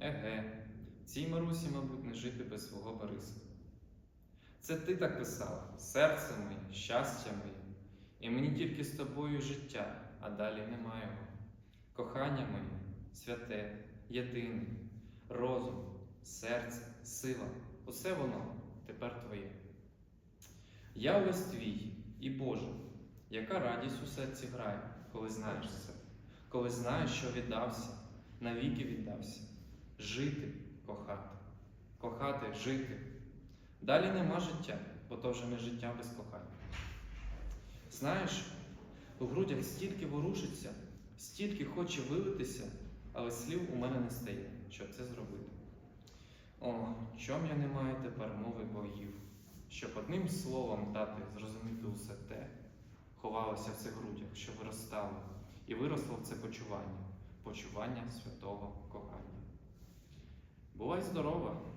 Еге, цій Марусі, мабуть, не жити без свого Бориса. Це ти так писала, серце моє, щастя моє, і мені тільки з тобою життя, а далі немає його. Кохання моє, святе, єдине, розум, серце, сила, усе воно тепер твоє. Я ось твій і Боже, яка радість у серці грає, коли знаєш це, коли знаєш, що віддався, навіки віддався, жити, кохати, кохати, жити. Далі нема життя, бо то вже не життя без кохання. Знаєш, у грудях стільки ворушиться, стільки хоче вилитися, але слів у мене не стає, щоб це зробити. О, чом я не маю тепер мови богів, щоб одним словом дати зрозуміти усе те, ховалося в цих грудях, що виростало, і виросло в це почування, почування святого кохання. Boa, Zdorova!